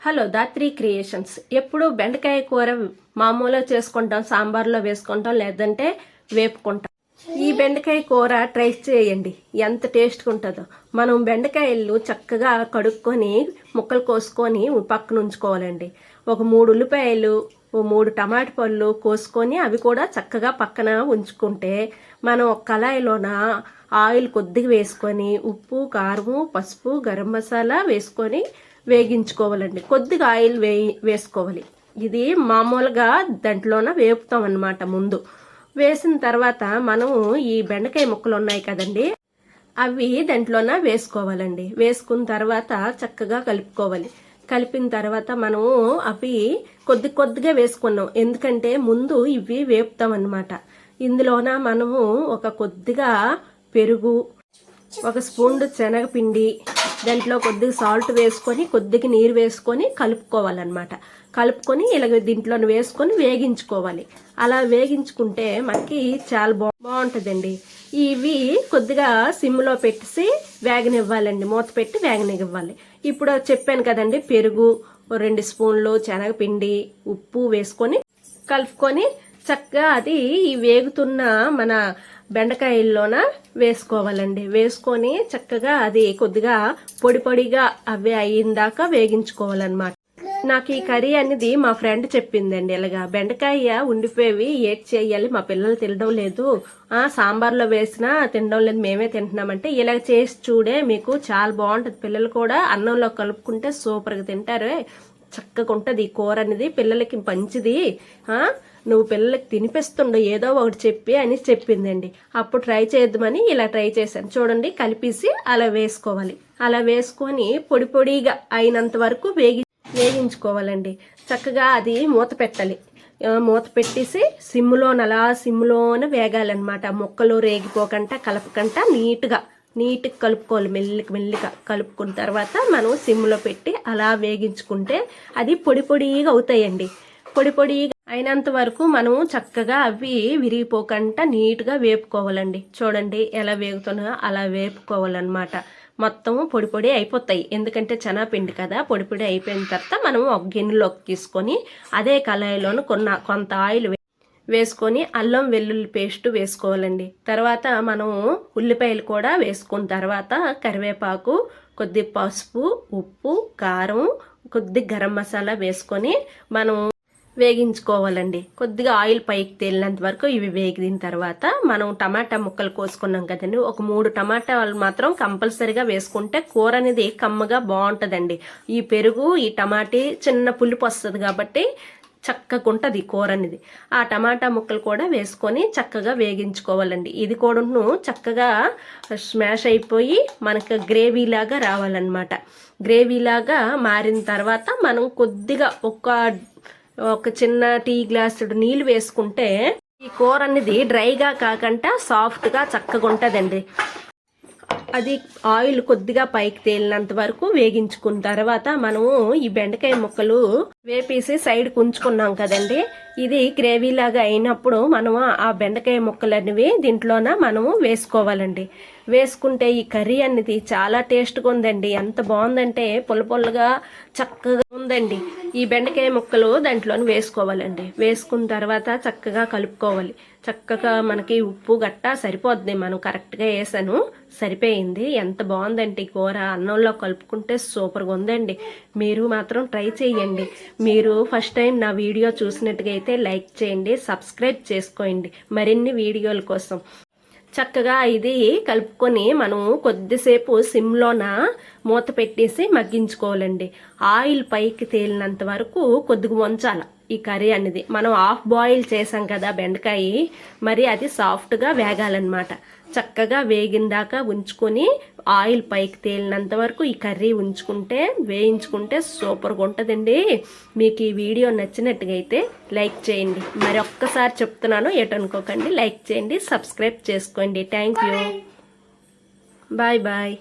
Hello Dhatri creations. ఎప్పుడు బెండకాయ కూర మామూలుగా చేసుకుంటాం సాంబార్లో వేసుకుంటాం లేదంటే వేపుకుంటాం. ఈ బెండకాయ కూర ట్రై చేయండి. ఎంత టేస్ట్గా ఉంటుందో. మనం బెండకాయలు చక్కగా కడుక్కొని ముక్కలు కోసుకొని పక్కన ఉంచుకోవాలండి. ఒక మూడు ఉల్లిపాయలు ఓ మూడు టమాటా పళ్ళు కోసుకొని అవి కూడా చక్కగా పక్కన ఉంచుకుంటే మనం ఒక కళాయిలోన ఆయిల్ కొద్దిగా వేసుకొని ఉప్పు కారము పసుపు గరం మసాలా వేసుకొని వేగించుకోవాలండి. కొద్దిగా ఆయిల్ వే వేసుకోవాలి. ఇది మామూలుగా దాంట్లోన వేపుతాం అన్నమాట ముందు. వేసిన తర్వాత మనం ఈ బెండకాయ ముక్కలు ఉన్నాయి కదండి అవి దాంట్లోన వేసుకోవాలండి. వేసుకున్న తర్వాత చక్కగా కలుపుకోవాలి. కలిపిన తర్వాత మనము అవి కొద్ది కొద్దిగా వేసుకున్నాం. ఎందుకంటే ముందు ఇవి వేపుతాం అన్నమాట ఇందులోన మనము ఒక కొద్దిగా పెరుగు ఒక స్పూన్ శనగపిండి దాంట్లో కొద్దిగా సాల్ట్ వేసుకొని కొద్దిగా నీరు వేసుకొని కలుపుకోవాలన్నమాట. కలుపుకొని ఇలాగ దీంట్లో వేసుకొని వేగించుకోవాలి. అలా వేగించుకుంటే మనకి చాలా బాగుంటుందండి. ఇవి కొద్దిగా సిమ్లో పెట్టేసి వేగనివ్వాలండి మూత పెట్టి వేగనివ్వాలి ఇప్పుడు చెప్పాను కదండి పెరుగు రెండు స్పూన్లు శనగపిండి ఉప్పు వేసుకొని కలుపుకొని చక్కగా అది ఈ వేగుతున్న మన బెండకాయల్లోన వేసుకోవాలండి. వేసుకొని చక్కగా అది కొద్దిగా పొడి పొడిగా అవి అయ్యిందాక వేగించుకోవాలన్నమాట. నాకు ఈ కర్రీ అనేది మా ఫ్రెండ్ చెప్పిందండి. ఇలాగా బెండకాయ ఉండిపోయి ఏట్ చేయాలి? మా పిల్లలు తినడం లేదు. ఆ సాంబార్లో వేసినా తినడం లేదు. మేమే తింటున్నామంటే ఇలా చేసి చూడే మీకు చాలా బాగుంటుంది. పిల్లలు కూడా అన్నంలో కలుపుకుంటే సూపర్గా తింటారు. చక్కగా ఉంటుంది ఈ కూర అనేది. పిల్లలకి మంచిది. నువ్వు పిల్లలకి తినిపిస్తుండో ఏదో ఒకటి చెప్పి అని చెప్పిందండి. అప్పుడు ట్రై చేద్దామని ఇలా ట్రై చేశాను. చూడండి కలిపేసి అలా వేసుకోవాలి. అలా వేసుకొని పొడి పొడిగా అయినంత వరకు వేగి వేగించుకోవాలండి. చక్కగా అది మూత పెట్టాలి. మూత పెట్టేసి సిమ్లోన అలా సిమ్లోన వేగాలన్నమాట. ముక్కలు రేగిపోకుండా కలపకుండా నీట్గా నీట్గా కలుపుకోవాలి. మెల్లిక మెల్లిగా కలుపుకున్న తర్వాత మనం సిమ్లో పెట్టి అలా వేగించుకుంటే అది పొడి పొడిగా అవుతాయండి. పొడి పొడిగా అయినంత వరకు మనం చక్కగా అవి విరిగిపోకుండా నీట్గా వేపుకోవాలండి. చూడండి ఎలా వేగుతున్నాయో అలా వేపుకోవాలన్నమాట. మొత్తం పొడి పొడి అయిపోతాయి. ఎందుకంటే పిండి కదా పొడి పొడి అయిపోయిన తర్వాత మనం ఒక గిన్నెలోకి తీసుకొని అదే కళాయిలోను కొన్న కొంత ఆయిల్ వేసుకొని అల్లం వెల్లుల్లి పేస్ట్ వేసుకోవాలండి. తర్వాత మనం ఉల్లిపాయలు కూడా వేసుకున్న తర్వాత కరివేపాకు కొద్ది పసుపు ఉప్పు కారం కొద్ది గరం మసాలా వేసుకొని మనం వేగించుకోవాలండి. కొద్దిగా ఆయిల్ పైకి తేలినంత వరకు ఇవి వేగిన తర్వాత మనం టమాటా ముక్కలు కోసుకున్నాం కదండి. ఒక మూడు టమాటాలు మాత్రం కంపల్సరిగా వేసుకుంటే కూర అనేది కమ్మగా బాగుంటుందండి. ఈ పెరుగు ఈ టమాటీ చిన్న పులుపు వస్తుంది కాబట్టి చక్కగా ఉంటుంది కూర అనేది. ఆ టమాటా ముక్కలు కూడా వేసుకొని చక్కగా వేగించుకోవాలండి. ఇది కూడాను చక్కగా స్మాష్ అయిపోయి మనకు గ్రేవీ లాగా రావాలన్నమాట. గ్రేవీ లాగా మారిన తర్వాత మనం కొద్దిగా ఒక ఒక చిన్న టీ గ్లాసుడు నీళ్ళు వేసుకుంటే ఈ కూర అనేది డ్రైగా కాకుండా సాఫ్ట్గా చక్కగా ఉంటుందండి అది ఆయిల్ కొద్దిగా పైకి తేలినంత వరకు వేగించుకున్న తర్వాత మనము ఈ బెండకాయ ముక్కలు వేపేసి సైడ్ ఉంచుకున్నాం కదండి. ఇది గ్రేవీ లాగా అయినప్పుడు మనము ఆ బెండకాయ ముక్కలు అనేవి దీంట్లోన మనము వేసుకోవాలండి. వేసుకుంటే ఈ కర్రీ అనేది చాలా టేస్ట్గా ఉందండి. ఎంత బాగుందంటే పుల్ల పుల్లగా చక్కగా ఉందండి. ఈ బెండకాయ ముక్కలు దాంట్లోని వేసుకోవాలండి. వేసుకున్న తర్వాత చక్కగా కలుపుకోవాలి. చక్కగా మనకి ఉప్పు గట్టా సరిపోద్ది. మనం కరెక్ట్గా వేసాను సరిపోయింది. ఎంత బాగుందంటే కూర. అన్నంలో కలుపుకుంటే సూపర్గా ఉందండి. మీరు మాత్రం ట్రై చేయండి. మీరు ఫస్ట్ టైం నా వీడియో చూసినట్టుగా నచ్చితే లైక్ చేయండి సబ్స్క్రైబ్ చేసుకోండి. మరిన్ని వీడియోల కోసం. చక్కగా ఇది కలుపుకొని మనం కొద్దిసేపు సిమ్లోన మూత పెట్టేసి మగ్గించుకోవాలండి. ఆయిల్ పైకి తేలినంత వరకు కొద్దిగా వంచాలి ఈ కర్రీ అనేది. మనం హాఫ్ బాయిల్ చేసాం కదా బెండకాయ. మరి అది సాఫ్ట్గా వేగాలన్నమాట. చక్కగా వేగిందాకా ఉంచుకొని ఆయిల్ పైకి తేలినంత వరకు ఈ కర్రీ ఉంచుకుంటే వేయించుకుంటే సూపర్గా ఉంటుందండి. మీకు ఈ వీడియో నచ్చినట్టుగా అయితే లైక్ చేయండి. మరి ఒక్కసారి చెప్తున్నాను ఏటనుకోకండి లైక్ చేయండి సబ్స్క్రైబ్ చేసుకోండి. Thank you. Bye bye.